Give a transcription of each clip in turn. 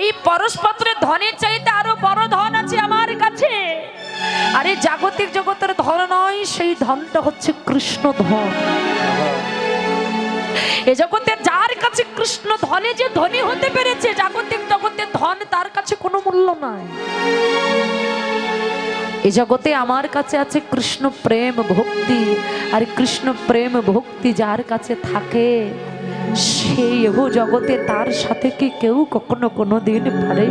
এই পরশপত্রের ধনের চাইতে আরও বড় ধন আছে আমার কাছে। আরে জাগতিক জগতের ধন নয়, সেই ধনটা হচ্ছে কৃষ্ণ ধন। এ জগতে যার কাছে কৃষ্ণ ধনে যে ধনী হতে পেরেছে, জাগতিক জগতের ধন তার কাছে কোনো মূল্য নাই। এ জগতে আমার কাছে আছে কৃষ্ণ প্রেম ভক্তি, আর কৃষ্ণ প্রেম ভক্তি যার কাছে থাকে সেই জগতে তার সাথে কি কেউ কখনো কোনো দিন পারে?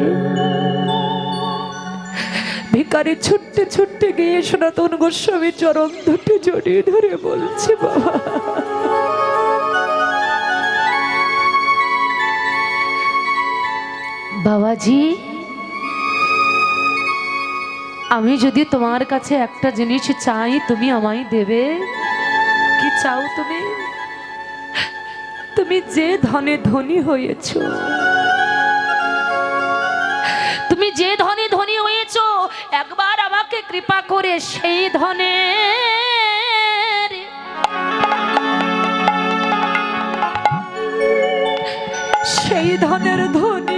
ভিকারি ছুটতে ছুটতে গিয়ে সনাতন গোস্বামী চরম দুটি জড়িয়ে ধরে বলছে, বাবা, বাবাজি, আমি যদি তোমার কাছে একটা জিনিস চাই, তুমি আমায় দেবে? কি চাও তুমি? তুমি যে ধনে ধনী হয়েছ, তুমি যে ধনে ধনী হয়েছ, একবার আমাকে কৃপা করে সেই ধনে সেই ধনের ধনী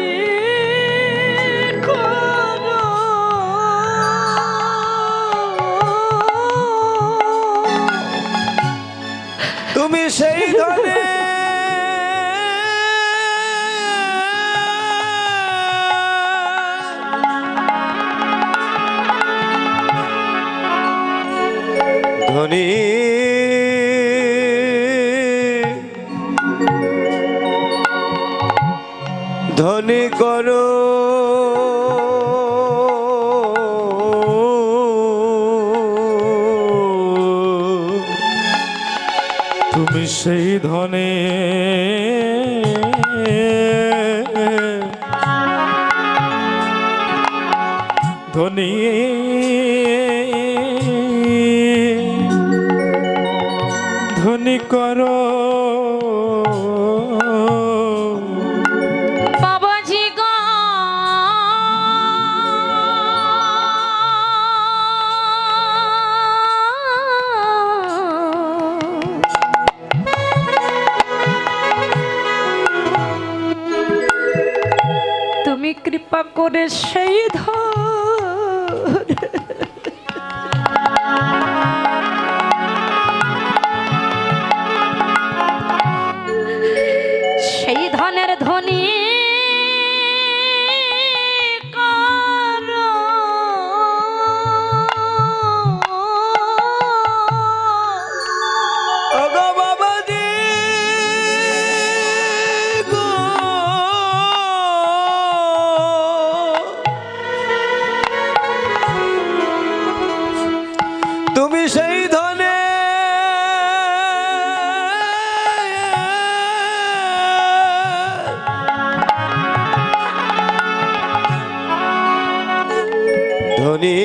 ধনী।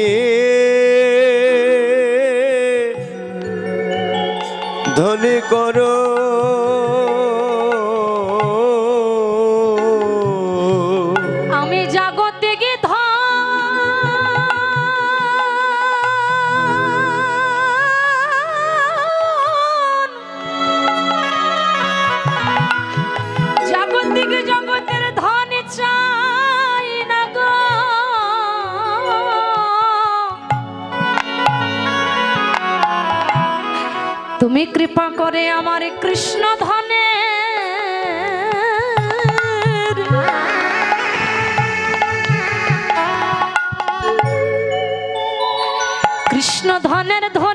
ধনী করো। আমার কৃষ্ণ ধনে। কৃষ্ণ ধনের ধনী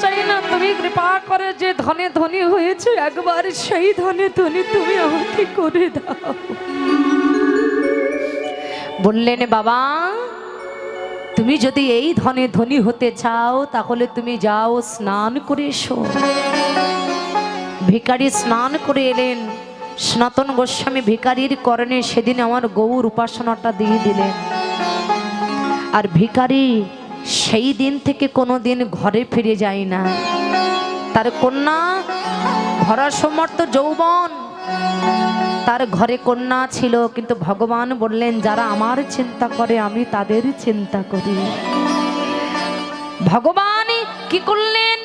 চাই না, তুমি কৃপা করে যে ধনে ধনী হয়েছে, একবার সেই ধনে ধনী তুমি আমাকে করে দাও। বললেন, বাবা, তুমি যদি এই ধনে ধনী হতে চাও, তাহলে তুমি যাও স্নান করে এসো। ভিকারি স্নান করে এলেন। সনাতন গোস্বামী ভিকারির করণে সেদিন আমার গৌর উপাসনাটা দিয়ে দিলেন। আর ভিকারি সেই দিন থেকে কোনো দিন ঘরে ফিরে যায় না। তার কন্যা ভরা সমর্থ যৌবন। তার ঘরে কন্যা ছিল, কিন্তু ভগবান বললেন, যারা আমার চিন্তা করে, আমি তাদের চিন্তা করি। ভগবান কি করলেন?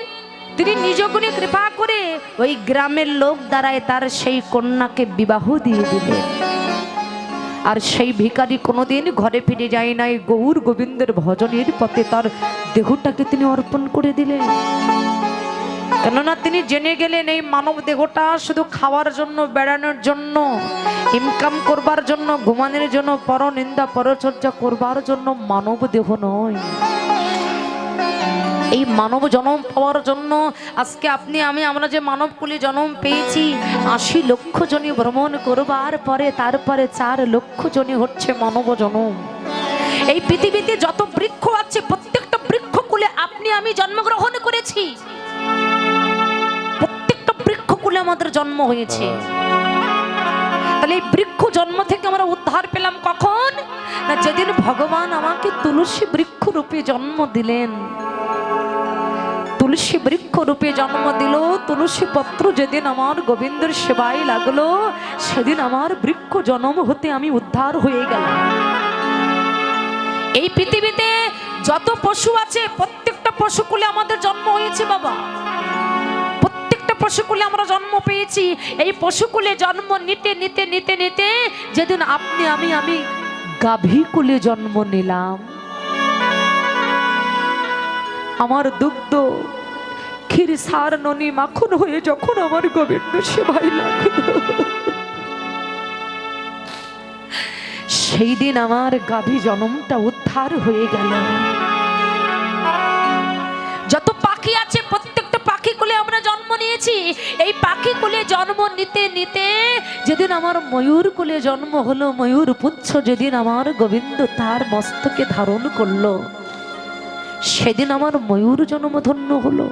তিনি নিজ গুণে কৃপা করে ওই গ্রামের লোক দ্বারায় তার সেই কন্যাকে বিবাহ দিয়ে দিলেন। আর সেই ভিখারি কোনোদিন ঘরে ফিরে যায় নাই। গৌর গোবিন্দের ভজনের পথে তার দেহটাকে তিনি অর্পণ করে দিলেন। কেননা তিনি জেনে গেলেন এই মানব দেহটা শুধু খাওয়ার জন্য, বেড়ানোর জন্য ইনকাম করবার জন্য, ঘুমানোর জন্য, পরনিন্দা পরচর্যা করবার জন্য মানব দেহ নয়। এই মানব জন্ম পাওয়ার জন্য আজকে আপনি, আমি, আমরা যে মানব কুলে জন্ম পেয়েছি, আশি লক্ষ জনী ভ্রমণ করবার পরে, তারপরে চার লক্ষ জনী হচ্ছে মানব জন্ম। এই পৃথিবীতে যত বৃক্ষ আছে, প্রত্যেকটা বৃক্ষকুলে আপনি, আমি জন্মগ্রহণ করেছি। প্রত্যেকটা বৃক্ষকুলে আমাদের জন্ম হয়েছে। তাহলে এই বৃক্ষ জন্ম থেকে আমরা উদ্ধার পেলাম কখন? না, যেদিন ভগবান আমাকে তুলসী বৃক্ষ রূপে জন্ম দিলেন। তুলসী বৃক্ষ রূপে জন্ম দিল। তুলসী পত্র যেদিন আমার গোবিন্দের সেবায় লাগল, সেদিন আমার বৃক্ষ জন্ম হতে আমি উদ্ধার হয়ে গেলাম। এই পৃথিবীতে যত পশু আছে, প্রত্যেকটা পশুকুলে আমাদের জন্ম হয়েছে বাবা। প্রত্যেকটা পশুকুলে আমরা জন্ম পেয়েছি। এই পশুকুলে জন্ম নিতে নিতে নিতে নিতে যেদিন আপনি, আমি আমি গাভী কুলে জন্ম নিলাম। আমার দুগ্ধ ক্ষীর সার ননি মাখন হয়ে যখন আমার গোবিন্দ সেবাই লাগল। সেই দিন আমার গাভী জনমটা উদ্ধার হয়ে গেল। যত পাখি আছে, প্রত্যেকটা পাখি কুলে আমরা জন্ম নিয়েছি। এই পাখি কুলে জন্ম নিতে নিতে যেদিন আমার ময়ূর কুলে জন্ম হলো, ময়ূর পুচ্ছ যেদিন আমার গোবিন্দ তার মস্তকে ধারণ করল, সেদিন আমার ময়ূর জন্মধন্য হলো।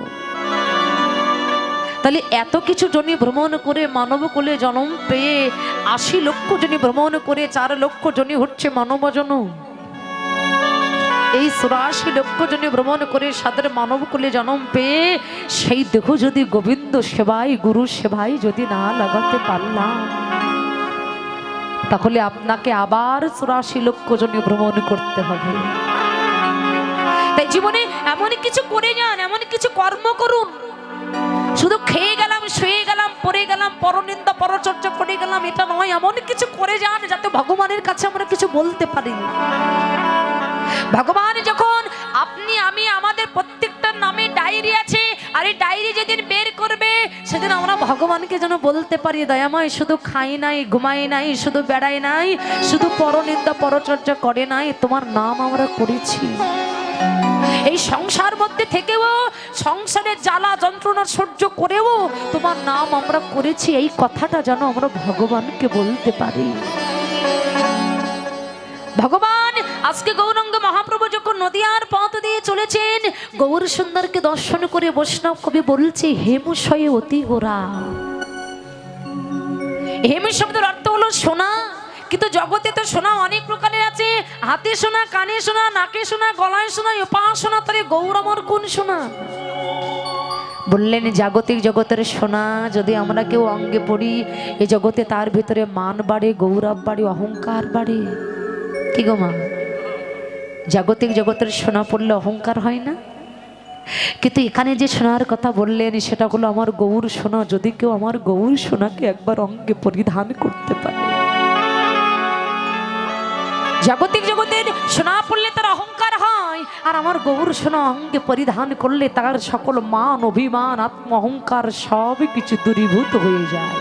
তাহলে এত কিছু জনি ভ্রমণ করে মানব কোলে জন্ম পেয়ে আশি লক্ষ জনি ভ্রমণ করে চার লক্ষ জনি হচ্ছে মানব জনম। এই চুরাশি লক্ষ জনে ভ্রমণ করে সাদের মানব কুলে জন্ম পেয়ে সেই দেহ যদি গোবিন্দ সেবাই, গুরু সেবাই যদি না লাগাতে পারলাম তাহলে আপনাকে আবার চুরাশি লক্ষ জনে ভ্রমণ করতে হবে। তাই জীবনে এমন কিছু করে যান, এমন কিছু কর্ম করুন পড়ে গেলাম, পরনিন্দা, পরচর্চা করে গেলাম, এটা নয়, এমন কিছু করে যান যাতে ভগবানের কাছে আমরা কিছু বলতে পারি। ভগবান যখন, আপনি, আমি, আমাদের প্রত্যেকটার নামে ডায়েরি আছে, আর এই ডায়েরি যেদিন বের করবে, সেদিন আমরা ভগবানকে যেন বলতে পারি, দয়াময়, শুধু খাই নাই, ঘুমাই নাই, শুধু বেড়াই নাই, শুধু পরনিন্দা, পরচর্চা করে নাই, তোমার নাম আমরা করেছি। এই সংসার মধ্যে থেকেও সংসারের জ্বালা যন্ত্রণা সহ্য করেও তোমার নাম আমরা করেছি। এই কথাটা যেন আমরা ভগবানকে বলতে পারি। ভগবান, আজকে গৌরঙ্গ মহাপ্রভু যখন নদিয়ার পথ দিয়ে চলেছেন, গৌর সুন্দরকে দর্শন করে বৈষ্ণব কবি বলছে হেমুষয়ে অতি গোরা। হেমু শব্দের অর্থ হলো সোনা। কিন্তু জগতে তো সোনা অনেক প্রকারের আছে। হাতে সোনা, কানে সোনা, নাকে সোনা, গলায় সোনা উপাসনা তারে গৌরমর কোন সোনা? বললেন, জাগতিক জগতের সোনা, যদি আমরা কেউ অঙ্গে পড়ি, এ জগতে তার ভিতরে মান বাড়ে, গৌরব বাড়ে, অহংকার বাড়ে। কি গো মা? জাগতিক জগতের সোনা পড়লে অহংকার হয় না? কিন্তু এখানে যে সোনার কথা বললেন, সেটা হলো আমার গৌর সোনা। যদি কেউ আমার গৌর সোনাকে একবার অঙ্গে পরিধান করতে পারে। জাগতিক জগতের সোনা পড়লে তার অহংকার হয়, আর আমার গৌর সোনা অঙ্গে পরিধান করলে তার সকল মান, অভিমান আত্ম অহংকার সব কিছু দূরীভূত হয়ে যায়।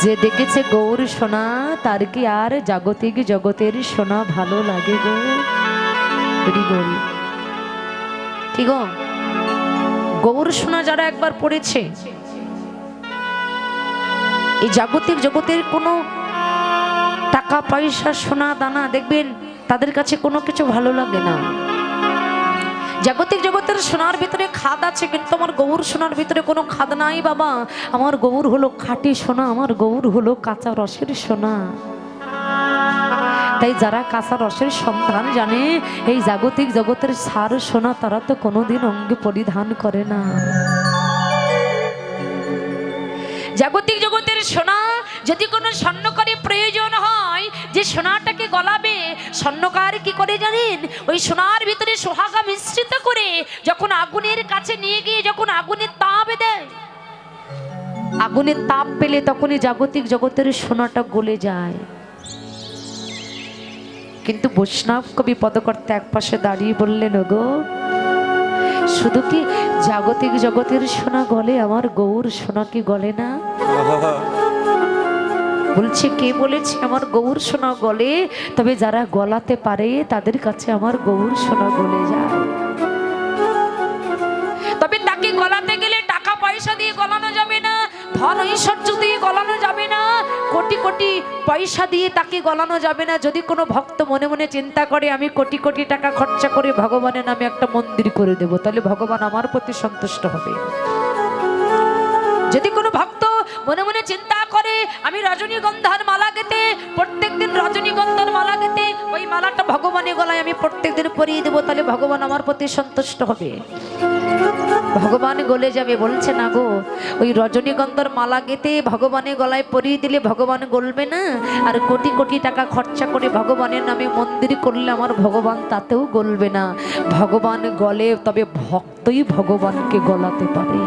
যে দেখেছে গৌর সোনা, তার কি আর জাগতিক জগতের সোনা ভালো লাগে গো? বল। কি গো? গৌর সোনা যারা একবার পড়েছে, এই জাগতিক জগতের কোনো টাকা পয়সা, সোনা, দানা, দেখবেন তাদের কাছে কোনো কিছু ভালো লাগে না। জাগতিক জগতের সোনার ভিতরে খাদ আছে, কিন্তু আমার গৌর সোনার ভিতরে কোনো খাদ নাই বাবা। আমার গৌর হলো খাঁটি সোনা, আমার গৌর হলো কাঁচা রসের সোনা। তাই যারা কাঁচা রসের সন্ধান জানে, এই জাগতিক জগতের সার সোনা তারা তো কোনোদিন অঙ্গে পরিধান করে না। জাগতিক জগতের সোনা যদি কোনো স্বর্ণকারে প্রয়োজন হয় যে সোনাটাকে গলাবে, স্বর্ণকার কি করে জানেন? ওই সোনার ভিতরে সোহাগা মিশ্রিত করে যখন আগুনের কাছে নিয়ে গিয়ে যখন আগুনের তাপ দেয়, আগুনের তাপ পেলে তখনই জাগতিক জগতের সোনাটা গলে যায়। কিন্তু বৈষ্ণব কবি পদকর্তা এক পাশে দাঁড়িয়ে বললেন গো শুধু কি জাগতিক জগতের সোনা গলে, আমার গৌর সোনা কি গলে না? বলছে, কে বলেছে আমার গৌর সোনা গলে? তবে যারা গলাতে পারে, তাদের কাছে আমার গৌর সোনা গলে যায়। তবে তাকে গলাতে গেলে টাকা পয়সা দিয়ে গলানো যাবে না, ধন ঐশ্বর্য দিয়ে গলানো যাবে না, কোটি কোটি পয়সা দিয়ে তাকে গলানো যাবে না। যদি কোনো ভক্ত মনে মনে চিন্তা করে, আমি কোটি কোটি টাকা খরচা করে ভগবানের নামে একটা মন্দির করে দেব, তাহলে ভগবান আমার প্রতি সন্তুষ্ট হবে। যদি কোনো ভক্ত মনে মনে চিন্তা করে আমি রজনীগন্ধার মালা গেতে প্রত্যেকদিন রজনীগন্ধার মালা গেতে ওই মালাটা ভগবানের গলায় আমি প্রত্যেকদিন পরিয়ে দেবো, তাহলে ভগবান আমার প্রতি সন্তুষ্ট হবে। ভগবান গলে যাবে, বলছে, না গো, ওই রজনীগন্ধার মালা গেতে ভগবানের গলায় পরিয়ে দিলে ভগবান গলবে না, আর কোটি কোটি টাকা খরচা করে ভগবানের নামে মন্দির করলে আমার ভগবান তাতেও গলবে না। ভগবান গলে, তবে ভক্তই ভগবানকে গলাতে পারে।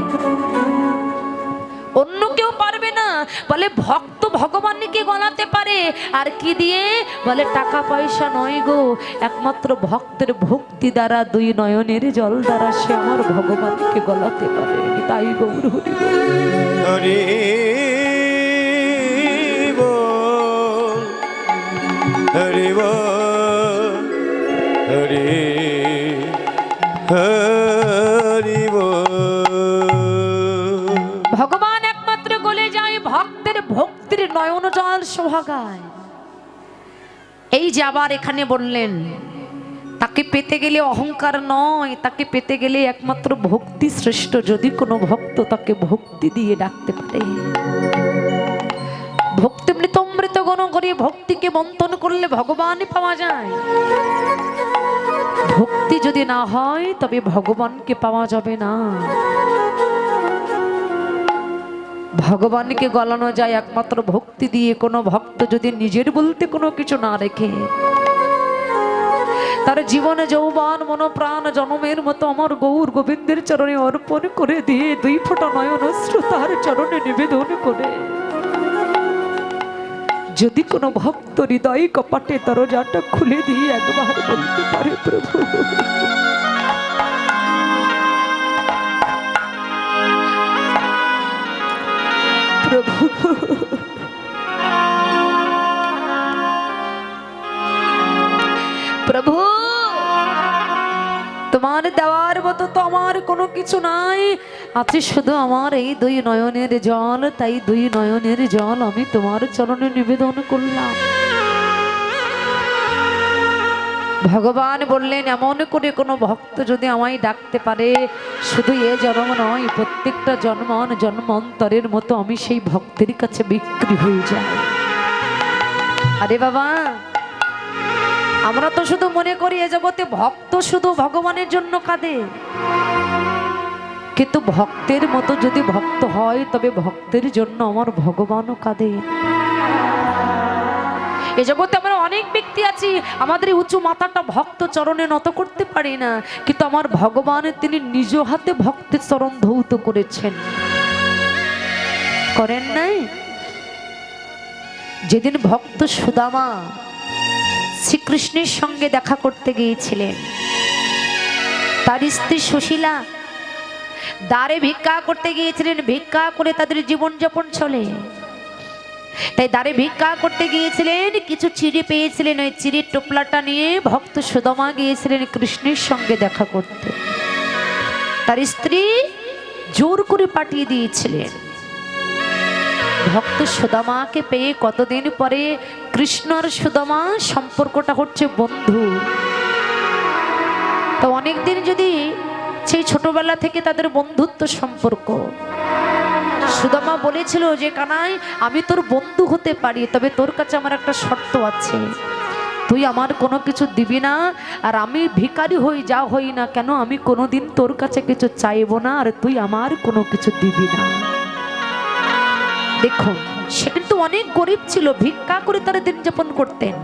অন্য কেউ পারবে না। বলে, ভক্ত ভগবানকে গলাতে পারে। আর কি দিয়ে? বলে টাকা পয়সা নয় গো। একমাত্র ভক্তের ভক্তি দ্বারা, দুই নয়নের জল দ্বারা সে আমার ভগবানকে গলাতে পারে। তাই গৌর হরি। হরি হরি হরি হরি ভক্তির নয়ন জল সোহাগায়। এই যে আবার এখানে বললেন, তাকে পেতে গেলে অহংকার নয়, তাকে পেতে গেলে একমাত্র ভক্তি শ্রেষ্ঠ। যদি কোনো ভক্ত তাকে ভক্তি দিয়ে ডাকতে পারে। ভক্তি মৃতমৃত গণ করে ভক্তিকে মন্থন করলে ভগবানই পাওয়া যায়। ভক্তি যদি না হয়, তবে ভগবানকে পাওয়া যাবে না। ভগবানকে গলানো যায় একমাত্র ভক্তি দিয়ে। কোনো ভক্ত যদি নিজের বলতে কোনো কিছু না রেখে, তার জীবনে যৌবান, মনোপ্রাণ, জনমের মতো আমার গৌর গোবিন্দের চরণে অর্পণ করে দিয়ে, দুই ফোঁটা নয়ন অশ্রু তার চরণে নিবেদন করে। যদি কোনো ভক্ত হৃদয় কপাটে দরজাটা খুলে দিয়ে একবার বলতে পারে, প্রভু। প্রভু। প্রভু, তোমার দেওয়ার মতো তো আমার কোনো কিছু নাই। আছে শুধু আমার এই দুই নয়নের জল, তাই দুই নয়নের জল আমি তোমার চরণে নিবেদন করলাম। ভগবান বললেন, এমন করে কোনো ভক্ত যদি আমায় ডাকতে পারে, শুধু এ জন্ম নয়, প্রত্যেকটা জন্মান জন্মান্তরের মতো আমি সেই ভক্তের কাছে বিক্রি হয়ে যাই। আরে বাবা, আমরা তো শুধু মনে করি এ জগতে ভক্ত শুধু ভগবানের জন্য কাঁদে। কিন্তু ভক্তের মতো যদি ভক্ত হয়, তবে ভক্তের জন্য আমার ভগবানও কাঁদে। এ জগতে আমরা অনেক ব্যক্তি আছি, আমাদের উঁচু মাথাটা ভক্ত চরণে নত করতে পারি না। কিন্তু আমার ভগবান তিনি নিজ হাতে ভক্তের চরণ ধৌত করেছেন। করেন নাই? যেদিন ভক্ত সুদামা শ্রীকৃষ্ণের সঙ্গে দেখা করতে গিয়েছিলেন, তার স্ত্রী সুশীলা দ্বারে ভিক্ষা করতে গিয়েছিলেন, ভিক্ষা করে তাদের জীবনযাপন চলে। তাই দ্বারে ভিক্ষা করতে গিয়েছিলেন, কিছু চিড়ি পেয়েছিলেন, ওই চিড়ির টোপলাটা নিয়ে ভক্ত সুদমা গিয়েছিলেন কৃষ্ণের সঙ্গে দেখা করতে। তার স্ত্রী জোর করে পাঠিয়ে দিয়েছিলেন। ভক্ত সুদামাকে পেয়ে কতদিন পরে কৃষ্ণ আর সুদামা সম্পর্কটা হচ্ছে বন্ধু। তো অনেকদিন যদি সেই ছোটবেলা থেকে তাদের বন্ধুত্ব সম্পর্ক সুদামা বলেছিল যে, কানাই, আমি তোর বন্ধু হতে পারি, তবে তোর কাছে আমার একটা শর্ত আছে। তুই আমার কোনো কিছু দিবি না, আর আমি ভিখারি হই, যা হই না কেন, আমি কোনোদিন তোর কাছে কিছু চাইব না, আর তুই আমার কোনো কিছু দিবি না। দেখুন সে কিন্তু অনেক গরিব ছিল, ভিক্ষা করে তারা দিন যাপন করতেন।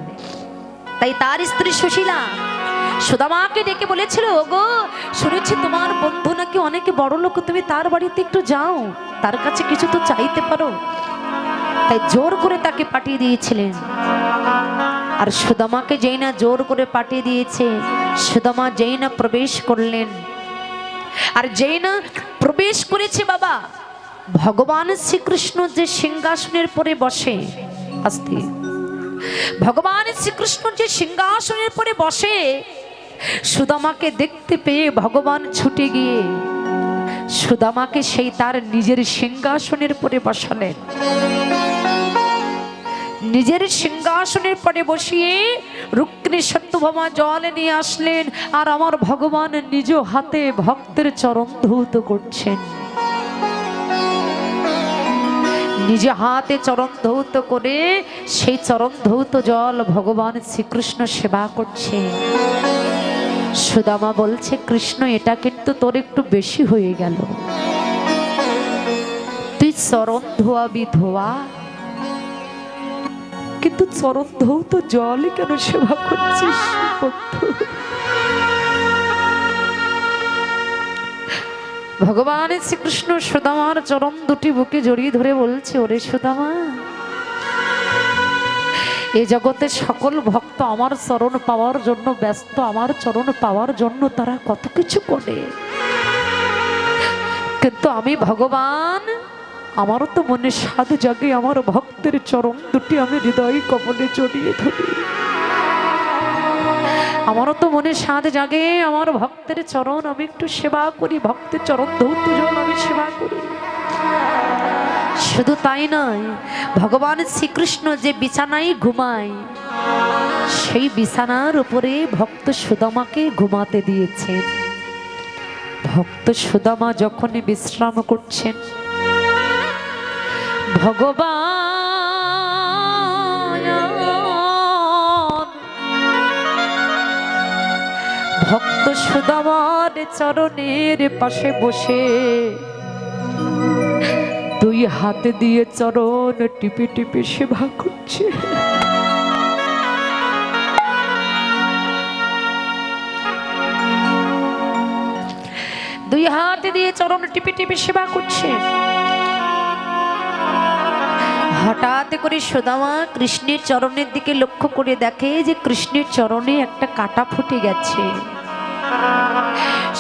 তাই তার স্ত্রী সুশীলা সুদামাকে ডেকে বলেছিল, ওগো, শুনেছি তোমার বন্ধু নাকি অনেকে বড় লোক, তুমি তার বাড়িতে একটু যাও, তার কাছে কিছু তো চাইতে পারো। তাই জোর করে তাকে পাঠিয়ে দিয়েছিলেন। আর সুদামাকে যেই না জোর করে পাঠিয়ে দিয়েছে, সুদামা যেই না প্রবেশ করলেন। আর যেই না প্রবেশ করেছে বাবা, ভগবান শ্রীকৃষ্ণ যে সিংহাসনের পরে বসে, আস্তে। ভগবান শ্রীকৃষ্ণ যে সিংহাসনের পরে বসে সুদামাকে দেখতে পেয়ে ভগবান ছুটে গিয়ে, সুদামাকে সেই তার নিজের সিংহাসনের পরে বসালেন। নিজের সিংহাসনের পরে বসিয়ে রুক্মিণী সত্যভামা জল নিয়ে আসলেন আর আমার ভগবান নিজ হাতে ভক্তের চরণ ধৌত করছেন। নিজে হাতে চরণ ধৌত করে সেই চরণ ধৌত জল ভগবান শ্রীকৃষ্ণ সেবা করছে। সুদামা বলছে, কৃষ্ণ, এটা কিন্তু তোর একটু বেশি হয়ে গেল। তুই চরণ ধোয়াবি ধোয়া। কিন্তু চরণ ধৌত জল কেন সেবা করছিস? ভগবান শ্রীকৃষ্ণ সুদামার চরণ দুটি বুকে জড়িয়ে ধরে বলছে, ওরে সুদামা, এ জগতে সকল ভক্ত আমার চরণ পাওয়ার জন্য ব্যস্ত, আমার চরণ পাওয়ার জন্য তারা কত কিছু করে। কিন্তু আমি ভগবান আমারও তো মনে স্বাদ জাগে, আমার ভক্তের চরণ দুটি আমি হৃদয় কমলে জড়িয়ে ধরি। আমারও তো মনে স্বাদ জাগে, আমার ভক্তের চরণ, আমি একটু সেবা করি, ভক্তের চরণ ধৌত আমি সেবা করি। শুধু তাই নয়, ভগবান শ্রীকৃষ্ণ যে বিছানায় ঘুমায়, সেই বিছানার উপরে ভক্ত সুদামাকে ঘুমাতে দিয়েছেন। ভক্ত সুদামা যখনই বিশ্রাম করছেন, ভগবান ভক্ত সুদামার চরণের পাশে বসে দুই হাতে দিয়ে চরণ টিপে টিপে সেবা করছে। দুই হাতে দিয়ে চরণ টিপে টিপে সেবা করছে। হঠাৎ করে সুদামা কৃষ্ণের চরণের দিকে লক্ষ্য করে দেখে যে কৃষ্ণের চরণে একটা কাটা ফুটে গেছে।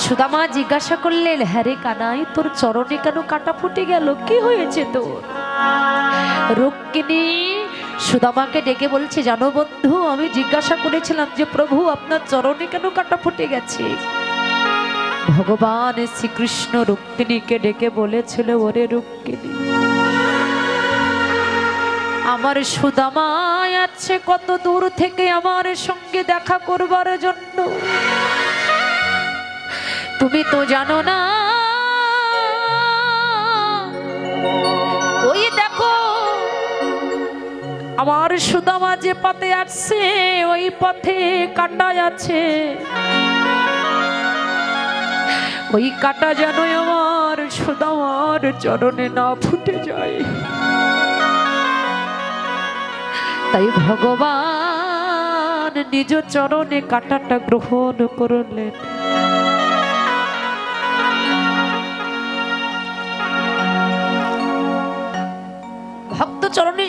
সুদামা জিজ্ঞাসা করলেন হ্যাঁ রে কানাই, তোর চরণে কেন কাটা ফুটে গেল? কি হয়েছে তোর? রক্ষিণী সুদামাকে ডেকে বলছে, জানো বন্ধু, আমি জিজ্ঞাসা করেছিলাম যে, প্রভু, আপনার চরণে কেন কাটা ফুটে গেছে? ভগবান শ্রীকৃষ্ণ রুক্মিণীকে ডেকে বলেছিল, ওরে রুক্মিণী আমার সুদামায় আছে কত দূর থেকে আমার সঙ্গে দেখা করবার জন্য? তুমি তো জানো না। ওই দেখো, আমার সুদামা যে পথে আসছে, ওই পথে কাটা আছে ওই কাটা যেন আমার সুদামার চরণে না ফুটে যায়। তাই ভগবান নিজ চরণে কাটাটা গ্রহণ করলেন।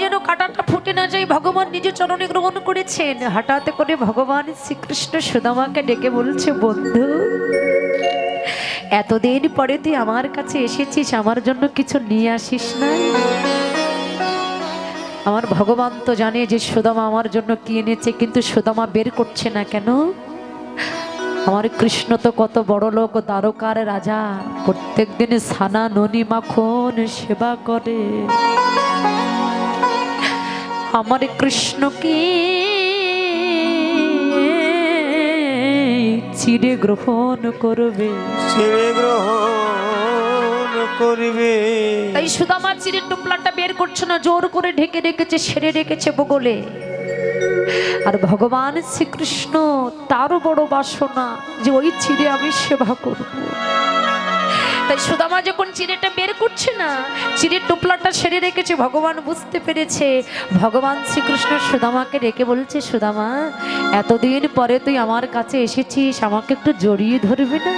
যেন কাটাটা ফুটে না যায়, ভগবান নিজ চরণে গ্রহণ করেছেন। হঠাৎ করে ভগবান শ্রীকৃষ্ণ সুদামাকে ডেকে বলছে, বন্ধু, এতদিন পরে তুই আমার কাছে এসেছিস, আমার জন্য কিছু নিয়ে আসিস না? আমার ভগবান তো জানে যে সুদামা আমার জন্য কি এনেছে, কিন্তু সুদামা বের করছে না কেন? আমার কৃষ্ণ তো কত বড় লোক দ্বারকার রাজা। প্রত্যেক দিন সানা, ননি, মাখন সেবা করে। আমার কৃষ্ণকে চিরে গ্রহণ করবে। ছেড়ে গ্রহণ করিবে। তাই সুদামা চিরের টুপলাটা বের করছে না জোর করে ঢেকে রেখেছে সেরে রেখেছে বগলে। আর ভগবান শ্রীকৃষ্ণ তারও বড় বাসনা যে ওই চিরে আমি সেবা করব। তাই সুদামা যখন চিড়েটা বের করছে না, চিড়ের টুপলাটা সেরে রেখেছে, ভগবান বুঝতে পেরেছে। ভগবান শ্রীকৃষ্ণ সুদামাকে রেখে বলছে, সুদামা, এতদিন পরে তুই আমার কাছে এসেছিস, আমাকে একটু জড়িয়ে ধরবি না?